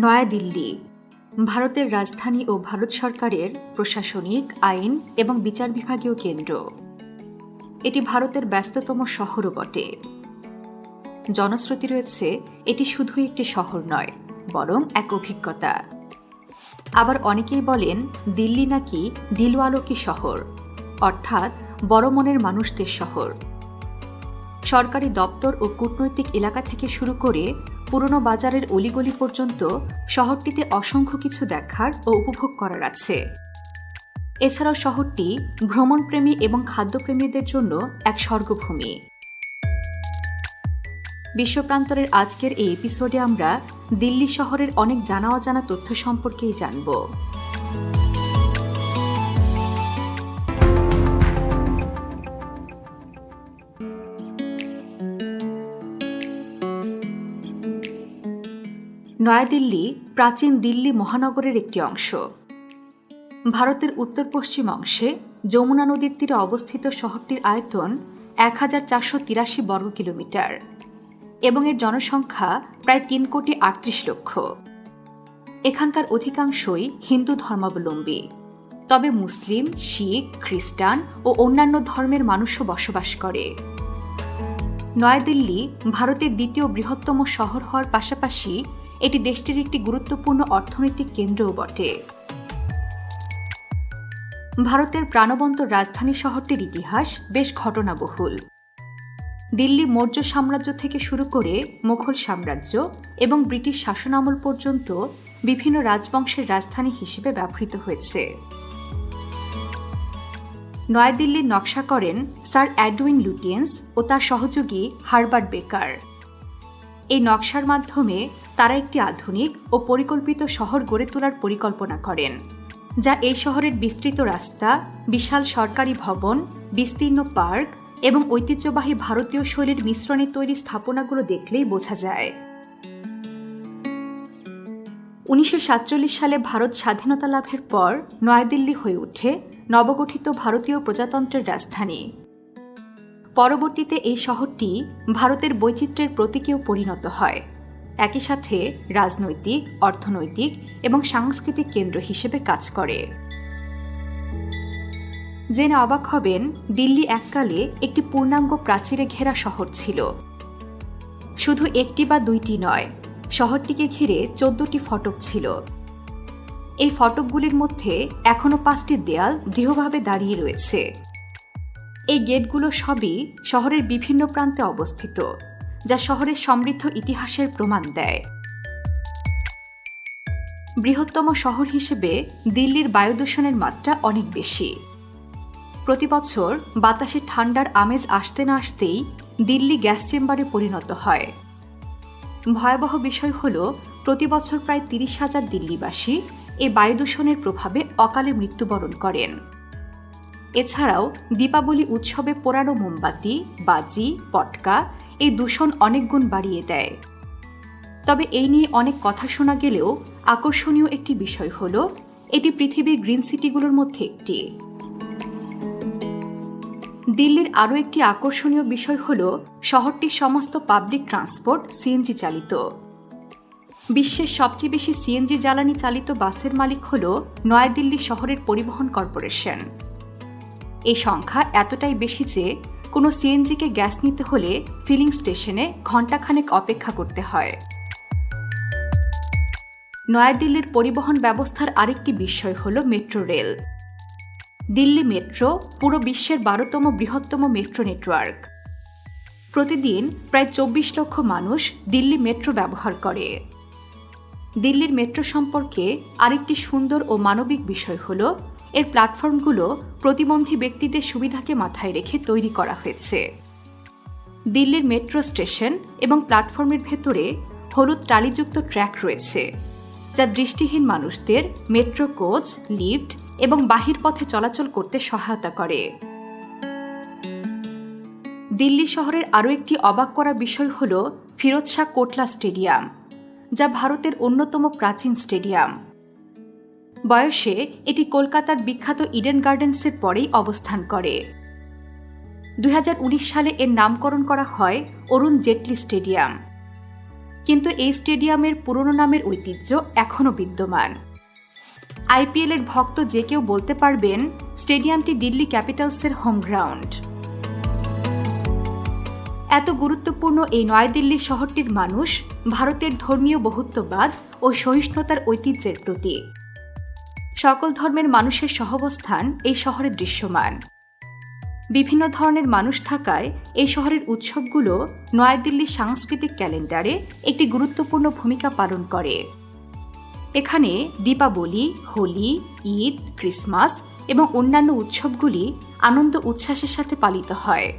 নয়াদিল্লি ভারতের রাজধানী ও ভারত সরকারের প্রশাসনিক আইন এবং বিচার বিভাগীয় কেন্দ্র। এটি ভারতের ব্যস্ততম শহরও বটে। জনশ্রুতি রয়েছে, এটি শুধু একটি শহর নয়, বরং এক অভিজ্ঞতা। আবার অনেকেই বলেন, দিল্লি নাকি দিলওয়ালকি শহর, অর্থাৎ বড় মনের মানুষদের শহর। সরকারি দপ্তর ও কূটনৈতিক এলাকা থেকে শুরু করে পুরনো বাজারের অলিগলি পর্যন্ত শহরটিতে অসংখ্য কিছু দেখার ও উপভোগ করার আছে। এছাড়াও শহরটি ভ্রমণপ্রেমী এবং খাদ্যপ্রেমীদের জন্য এক স্বর্গভূমি। বিশ্বপ্রান্তরের আজকের এই এপিসোডে আমরা দিল্লি শহরের অনেক জানা অজানা তথ্য সম্পর্কেই জানব। নয়াদিল্লি প্রাচীন দিল্লি মহানগরের একটি অংশ। ভারতের উত্তর পশ্চিম অংশে যমুনা নদীর তীরে অবস্থিত শহরটির আয়তন এক হাজার চারশো তিরাশি বর্গ কিলোমিটার এবং এর জনসংখ্যা প্রায় তিন কোটি আটত্রিশ লক্ষ। এখানকার অধিকাংশই হিন্দু ধর্মাবলম্বী। তবে মুসলিম, শিখ, খ্রিস্টান ও অন্যান্য ধর্মের মানুষও বসবাস করে। নয়াদিল্লি ভারতের দ্বিতীয় বৃহত্তম শহর হওয়ার পাশাপাশি এটি দেশটির একটি গুরুত্বপূর্ণ অর্থনৈতিক কেন্দ্রও বটে। ভারতের প্রাণবন্ত রাজধানী শহরটির ইতিহাস বেশ ঘটনাবহুল। দিল্লি মৌর্য সাম্রাজ্য থেকে শুরু করে মুঘল সাম্রাজ্য এবং ব্রিটিশ শাসনামল পর্যন্ত বিভিন্ন রাজবংশের রাজধানী হিসেবে ব্যবহৃত হয়েছে। নয়াদিল্লির নকশা করেন স্যার অ্যাডউইন লুটিয়েন্স ও তার সহযোগী হারবার্ট বেকার। এই নকশার মাধ্যমে তারা একটি আধুনিক ও পরিকল্পিত শহর গড়ে তোলার পরিকল্পনা করেন, যা এই শহরের বিস্তৃত রাস্তা, বিশাল সরকারি ভবন, বিস্তীর্ণ পার্ক এবং ঐতিহ্যবাহী ভারতীয় শৈলীর মিশ্রণে তৈরি স্থাপনাগুলো দেখলেই বোঝা যায়। উনিশশো সাতচল্লিশ সালে ভারত স্বাধীনতা লাভের পর নয়াদিল্লি হয়ে ওঠে নবগঠিত ভারতীয় প্রজাতন্ত্রের রাজধানী। পরবর্তীতে এই শহরটি ভারতের বৈচিত্র্যের প্রতীকেও পরিণত হয়। একই সাথে রাজনৈতিক, অর্থনৈতিক এবং সাংস্কৃতিক কেন্দ্র হিসেবে কাজ করে। জেনে অবাক হবেন, দিল্লি এককালে একটি পূর্ণাঙ্গ প্রাচীরে ঘেরা শহর ছিল। শুধু একটি বা দুইটি নয়, শহরটিকে ঘিরে চোদ্দটি ফটক ছিল। এই ফটকগুলির মধ্যে এখনও পাঁচটি দেয়াল দৃঢ়ভাবে দাঁড়িয়ে রয়েছে। এই গেটগুলো সবই শহরের বিভিন্ন প্রান্তে অবস্থিত। যা শহরের সমৃদ্ধ ইতিহাসের প্রমাণ দেয়। বৃহত্তম শহর হিসেবে দিল্লির বায়ু দূষণের মাত্রা অনেক বেশি। প্রতি বছর বাতাসে ঠান্ডার আমেজ আসতে না আসতেই দিল্লি গ্যাস চেম্বারে পরিণত হয়। ভয়াবহ বিষয় হল, প্রতি বছর প্রায় তিরিশ হাজার দিল্লিবাসী এ বায়ু দূষণের প্রভাবে অকালে মৃত্যুবরণ করেন। এছাড়াও দীপাবলি উৎসবে পোড়ানো মোমবাতি, বাজি, পটকা এই দূষণ অনেক গুণ বাড়িয়ে দেয়। তবে এই নিয়ে অনেক কথা শোনা গেলেও আকর্ষণীয় একটি বিষয় হল, এটি পৃথিবীর গ্রিন সিটিগুলোর মধ্যে একটি। দিল্লির আরও একটি আকর্ষণীয় বিষয় হল, শহরটির সমস্ত পাবলিক ট্রান্সপোর্ট সিএনজি চালিত। বিশ্বের সবচেয়ে বেশি সিএনজি জ্বালানি চালিত বাসের মালিক হল নয়াদিল্লি শহরের পরিবহন কর্পোরেশন। এই সংখ্যা এতটাই বেশি যে কোনো সিএনজিকে গ্যাস নিতে হলে ফিলিং স্টেশনে ঘণ্টাখানেক অপেক্ষা করতে হয়। নয়াদিল্লির পরিবহন ব্যবস্থার আরেকটি বিষয় হল মেট্রো রেল। দিল্লি মেট্রো পুরো বিশ্বের বারোতম বৃহত্তম মেট্রো নেটওয়ার্ক। প্রতিদিন প্রায় চব্বিশ লক্ষ মানুষ দিল্লি মেট্রো ব্যবহার করে। দিল্লির মেট্রো সম্পর্কে আরেকটি সুন্দর ও মানবিক বিষয় হল এর প্ল্যাটফর্মগুলো প্রতিবন্ধী ব্যক্তিদের সুবিধাকে মাথায় রেখে তৈরি করা হয়েছে। দিল্লির মেট্রো স্টেশন এবং প্ল্যাটফর্মের ভেতরে হলুদ টালিযুক্ত ট্র্যাক রয়েছে, যা দৃষ্টিহীন মানুষদের মেট্রো কোচ, লিফট এবং বাহির পথে চলাচল করতে সহায়তা করে। দিল্লি শহরের আরও একটি অবাক করা বিষয় হল ফিরোজ শাহ কোটলা স্টেডিয়াম, যা ভারতের অন্যতম প্রাচীন স্টেডিয়াম। বয়সে এটি কলকাতার বিখ্যাত ইডেন গার্ডেন্সের পরেই অবস্থান করে। দুই হাজার উনিশ সালে এর নামকরণ করা হয় অরুণ জেটলি স্টেডিয়াম। কিন্তু এই স্টেডিয়ামের পুরনো নামের ঐতিহ্য এখনও বিদ্যমান। আইপিএলের ভক্ত যে কেউ বলতে পারবেন, স্টেডিয়ামটি দিল্লি ক্যাপিটালসের হোম গ্রাউন্ড। এত গুরুত্বপূর্ণ এই নয়াদিল্লি শহরটির মানুষ ভারতের ধর্মীয় বহুত্ববাদ ও সহিষ্ণুতার ঐতিহ্যের প্রতীক। সকল ধর্মের মানুষের সহবস্থান এই শহরে দৃশ্যমান। বিভিন্ন ধরনের মানুষ থাকায় এই শহরের উৎসবগুলো নয়াদিল্লির সাংস্কৃতিক ক্যালেন্ডারে একটি গুরুত্বপূর্ণ ভূমিকা পালন করে। এখানে দীপাবলি, হোলি, ঈদ, ক্রিসমাস এবং অন্যান্য উৎসবগুলি আনন্দ উচ্ছ্বাসের সাথে পালিত হয়।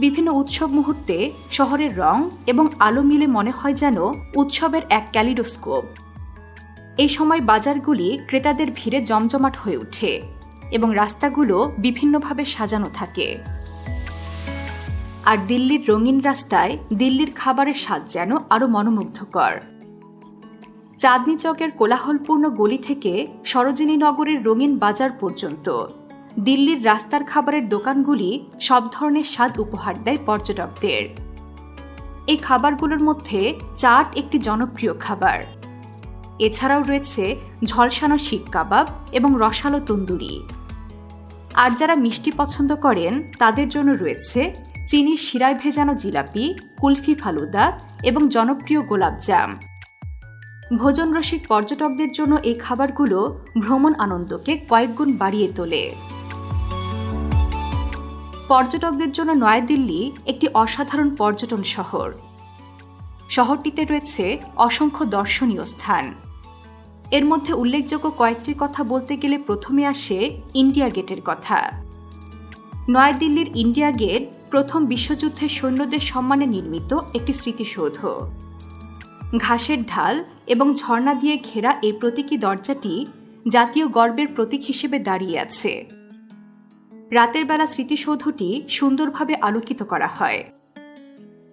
বিভিন্ন উৎসব মুহূর্তে শহরের রং এবং আলো মিলে মনে হয় যেন উৎসবের এক ক্যালিডোস্কোপ। এই সময় বাজারগুলি ক্রেতাদের ভিড়ে জমজমাট হয়ে ওঠে এবং রাস্তাগুলো বিভিন্নভাবে সাজানো থাকে। আর দিল্লির রঙিন রাস্তায় দিল্লির খাবারের স্বাদ যেন আরও মনোমুগ্ধকর। চাঁদনি চকের কোলাহলপূর্ণ গলি থেকে সরোজিনী নগরের রঙিন বাজার পর্যন্ত দিল্লির রাস্তার খাবারের দোকানগুলি সব ধরনের স্বাদ উপহার দেয় পর্যটকদের। এই খাবারগুলোর মধ্যে চাট একটি জনপ্রিয় খাবার। এছাড়াও রয়েছে ঝলসানো শিক কাবাব এবং রসালো তন্দুরি। আর যারা মিষ্টি পছন্দ করেন, তাদের জন্য রয়েছে চিনির শিরায় ভেজানো জিলাপি, কুলফি ফালুদা এবং জনপ্রিয় গোলাপজাম ভোজন রসিক পর্যটকদের জন্য এই খাবারগুলো ভ্রমণ আনন্দকে কয়েকগুণ বাড়িয়ে তোলে। পর্যটকদের জন্য নয়াদিল্লি একটি অসাধারণ পর্যটন শহর। শহরটিতে রয়েছে অসংখ্য দর্শনীয় স্থান। এর মধ্যে উল্লেখযোগ্য কয়েকটির কথা বলতে গেলে প্রথমে আসে ইন্ডিয়া গেটের কথা। নয়াদিল্লির ইন্ডিয়া গেট প্রথম বিশ্বযুদ্ধের সৈন্যদের সম্মানে নির্মিত একটি স্মৃতিসৌধ। ঘাসের ঢাল এবং ঝর্ণা দিয়ে ঘেরা এই প্রতীকী দরজাটি জাতীয় গর্বের প্রতীক হিসেবে দাঁড়িয়ে আছে। রাতের বেলা স্মৃতিসৌধটি সুন্দরভাবে আলোকিত করা হয়।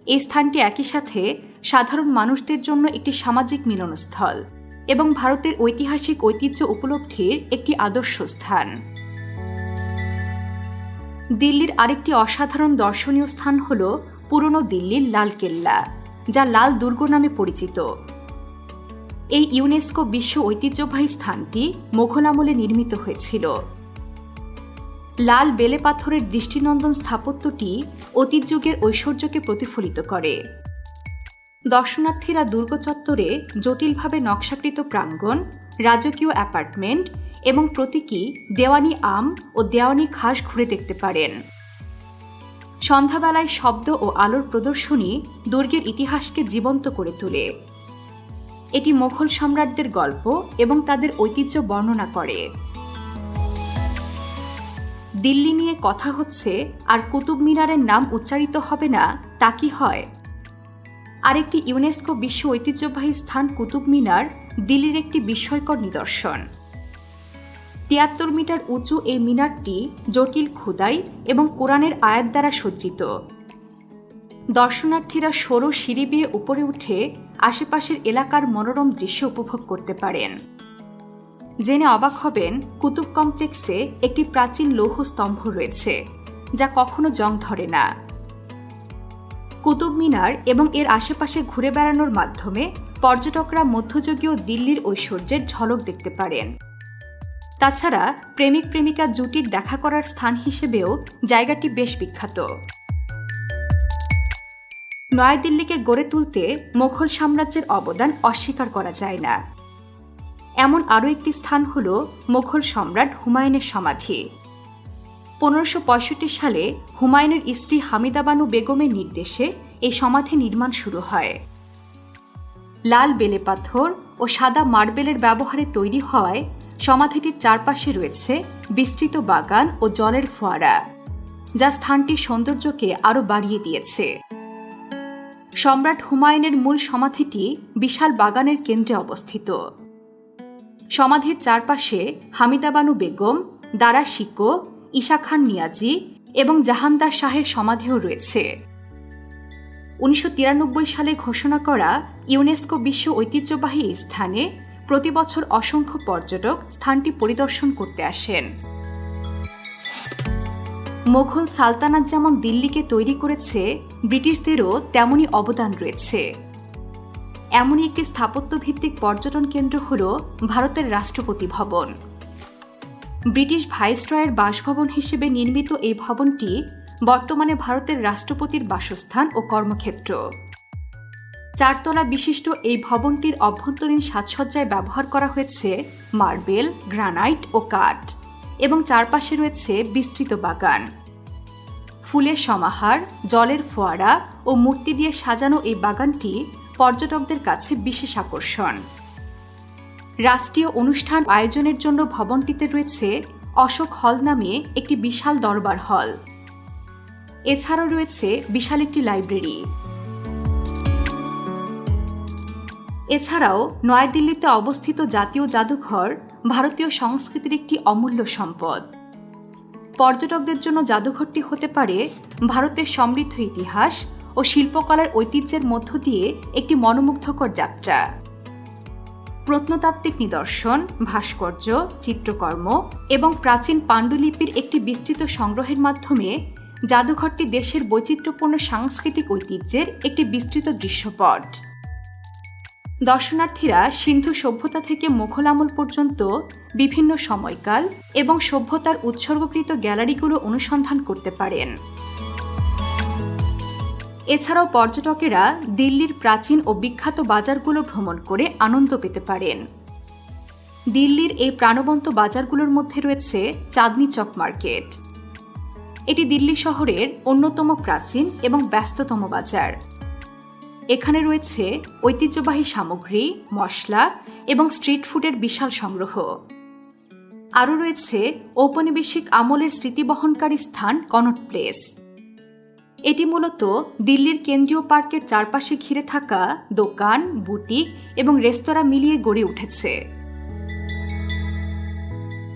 এই স্থানটি একই সাথে সাধারণ মানুষদের জন্য একটি সামাজিক মিলনস্থল এবং ভারতের ঐতিহাসিক ঐতিহ্য উপলব্ধির একটি আদর্শ স্থান। দিল্লির আরেকটি অসাধারণ দর্শনীয় স্থান হল পুরনো দিল্লির লালকেল্লা, যা লাল দুর্গ নামে পরিচিত। এই ইউনেস্কো বিশ্ব ঐতিহ্যবাহী স্থানটি মোঘল আমলে নির্মিত হয়েছিল। লাল বেলে পাথরের দৃষ্টিনন্দন স্থাপত্যটি অতীত যুগের ঐশ্বর্যকে প্রতিফলিত করে। দর্শনার্থীরা দুর্গ চত্বরে জটিলভাবে নকশাকৃত প্রাঙ্গণ, রাজকীয় অ্যাপার্টমেন্ট এবং প্রতীকী দেওয়ানি আম ও দেওয়ানি খাস ঘুরে দেখতে পারেন। সন্ধ্যাবেলায় শব্দ ও আলোর প্রদর্শনী দুর্গের ইতিহাসকে জীবন্ত করে তোলে। এটি মোঘল সম্রাটদের গল্প এবং তাদের ঐতিহ্য বর্ণনা করে। দিল্লি নিয়ে কথা হচ্ছে আর কুতুব মিনারের নাম উচ্চারিত হবে না, তা কি হয়? আরেকটি ইউনেস্কো বিশ্ব ঐতিহ্যবাহী স্থান কুতুব মিনার, দিল্লির একটি বিস্ময়কর নিদর্শন। তিয়াত্তর মিটার উঁচু এই মিনারটি জটিল খুদাই এবং কোরআনের আয়াত দ্বারা সজ্জিত। দর্শনার্থীরা সরু সিঁড়ি বেয়ে উপরে উঠে আশেপাশের এলাকার মনোরম দৃশ্য উপভোগ করতে পারেন। জেনে অবাক হবেন কুতুব কমপ্লেক্সে একটি প্রাচীন লৌহ স্তম্ভ রয়েছে, যা কখনো জং ধরে না। কুতুব মিনার এবং এর আশেপাশে ঘুরে বেড়ানোর মাধ্যমে পর্যটকরা মধ্যযুগীয় দিল্লির ঐশ্বর্যের ঝলক দেখতে পারেন। তাছাড়া প্রেমিক প্রেমিকা জুটির দেখা করার স্থান হিসেবেও জায়গাটি বেশ বিখ্যাত। নয়াদিল্লিকে গড়ে তুলতে মোঘল সাম্রাজ্যের অবদান অস্বীকার করা যায় না। এমন আরও একটি স্থান হল মোঘল সম্রাট হুমায়ুনের সমাধি। পনেরোশো সালে হুমায়ুনের স্ত্রী হামিদাবানু বেগমের নির্দেশে এই সমাধি নির্মাণ শুরু হয়। লাল বেলে পাথর ও সাদা মার্বেলের ব্যবহারে তৈরি হওয়ায় সমাধিটির চারপাশে রয়েছে বিস্তৃত বাগান ও জলের ফোয়ারা, যা স্থানটির সৌন্দর্যকে আরও বাড়িয়ে দিয়েছে। সম্রাট হুমায়ুনের মূল সমাধিটি বিশাল বাগানের কেন্দ্রে অবস্থিত। সমাধির চারপাশে হামিদাবানু বেগম, দারা শিকো, ঈশা খান নিয়াজি এবং জাহানদার শাহের সমাধিও রয়েছে। উনিশশো তিরানব্বই সালে ঘোষণা করা ইউনেস্কো বিশ্ব ঐতিহ্যবাহী স্থানে প্রতি বছর অসংখ্য পর্যটক স্থানটি পরিদর্শন করতে আসেন। মোঘল সালতানাত যেমন দিল্লিকে তৈরি করেছে, ব্রিটিশদেরও তেমনই অবদান রয়েছে। এমনই একটি স্থাপত্যভিত্তিক পর্যটন কেন্দ্র হল ভারতের রাষ্ট্রপতি ভবন। ব্রিটিশ ভাইসরয়ের বাসভবন হিসেবে নির্মিত এই ভবনটি বর্তমানে ভারতের রাষ্ট্রপতির বাসস্থান ও কর্মক্ষেত্র। চারতলা বিশিষ্ট এই ভবনটির অভ্যন্তরীণ সাজসজ্জায় ব্যবহার করা হয়েছে মার্বেল, গ্রানাইট ও কাঠ এবং চারপাশে রয়েছে বিস্তৃত বাগান। ফুলের সমাহার, জলের ফোয়ারা ও মূর্তি দিয়ে সাজানো এই বাগানটি পর্যটকদের কাছে বিশেষ আকর্ষণ। রাষ্ট্রীয় অনুষ্ঠান আয়োজনের জন্য ভবনটিতে রয়েছে অশোক হল নামে একটি বিশাল দরবার হল। এছাড়াও রয়েছে বিশাল একটি লাইব্রেরি। এছাড়াও নয়াদিল্লিতে অবস্থিত জাতীয় জাদুঘর ভারতীয় সংস্কৃতির একটি অমূল্য সম্পদ। পর্যটকদের জন্য জাদুঘরটি হতে পারে ভারতের সমৃদ্ধ ইতিহাস ও শিল্পকলার ঐতিহ্যের মধ্য দিয়ে একটি মনোমুগ্ধকর যাত্রা। প্রত্নতাত্ত্বিক নিদর্শন, ভাস্কর্য, চিত্রকর্ম এবং প্রাচীন পাণ্ডুলিপির একটি বিস্তৃত সংগ্রহের মাধ্যমে জাদুঘরটি দেশের বৈচিত্র্যপূর্ণ সাংস্কৃতিক ঐতিহ্যের একটি বিস্তৃত দৃশ্যপট। দর্শনার্থীরা সিন্ধু সভ্যতা থেকে মুঘল আমল পর্যন্ত বিভিন্ন সময়কাল এবং সভ্যতার উৎসর্গকৃত গ্যালারিগুলো অনুসন্ধান করতে পারেন। এছাড়াও পর্যটকেরা দিল্লির প্রাচীন ও বিখ্যাত বাজারগুলো ভ্রমণ করে আনন্দ পেতে পারেন। দিল্লির এই প্রাণবন্ত বাজারগুলোর মধ্যে রয়েছে চাঁদনি চক মার্কেট। এটি দিল্লি শহরের অন্যতম প্রাচীন এবং ব্যস্ততম বাজার। এখানে রয়েছে ঐতিহ্যবাহী সামগ্রী, মশলা এবং স্ট্রিট ফুডের বিশাল সংগ্রহ। আরও রয়েছে ঔপনিবেশিক আমলের স্মৃতিবহনকারী স্থান কনট প্লেস। এটি মূলত দিল্লির কেন্দ্রীয় পার্কের চারপাশে ঘিরে থাকা দোকান, বুটিক এবং রেস্তোরাঁ মিলিয়ে গড়ে উঠেছে।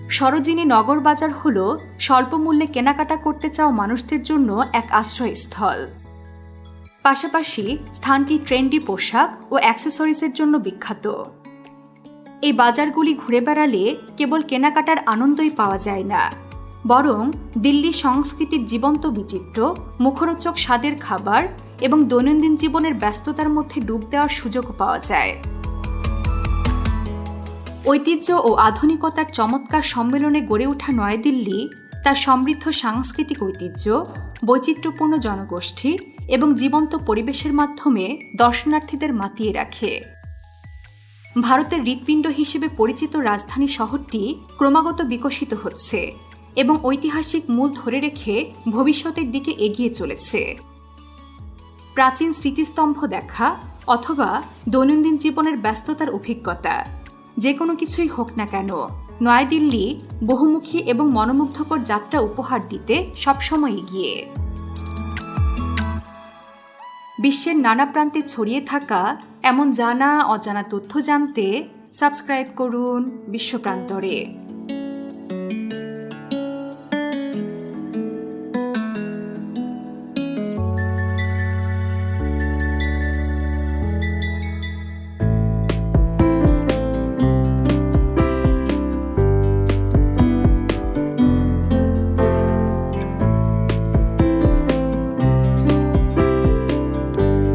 সরোজিনী নগর বাজার হল স্বল্প মূল্যে কেনাকাটা করতে চাও মানুষদের জন্য এক আশ্রয়স্থল। পাশাপাশি স্থানটি ট্রেন্ডি পোশাক ও অ্যাক্সেসরিজের জন্য বিখ্যাত। এই বাজারগুলি ঘুরে বেড়ালে কেবল কেনাকাটার আনন্দই পাওয়া যায় না। বরং দিল্লি সংস্কৃতির জীবন্ত বিচিত্র, মুখরোচক স্বাদের খাবার এবং দৈনন্দিন জীবনের ব্যস্ততার মধ্যে ডুব দেওয়ার সুযোগ পাওয়া যায়। ঐতিহ্য ও আধুনিকতার চমৎকার সম্মেলনে গড়ে ওঠা নয়াদিল্লি, তার সমৃদ্ধ সাংস্কৃতিক ঐতিহ্য, বৈচিত্র্যপূর্ণ জনগোষ্ঠী এবং জীবন্ত পরিবেশের মাধ্যমে দর্শনার্থীদের মাতিয়ে রাখে। ভারতের হৃৎপিণ্ড হিসেবে পরিচিত রাজধানী শহরটি ক্রমাগত বিকশিত হচ্ছে। এবং ঐতিহাসিক মূল ধরে রেখে ভবিষ্যতের দিকে এগিয়ে চলেছে। প্রাচীন স্মৃতিস্তম্ভ দেখা অথবা দৈনন্দিন জীবনের ব্যস্ততার অভিজ্ঞতা, যে কোনো কিছুই হোক না কেন, নয়াদিল্লি বহুমুখী এবং মনোমুগ্ধকর যাত্রা উপহার দিতে সবসময় এগিয়ে। বিশ্বের নানা প্রান্তে ছড়িয়ে থাকা এমন জানা অজানা তথ্য জানতে সাবস্ক্রাইব করুন বিশ্বপ্রান্তরে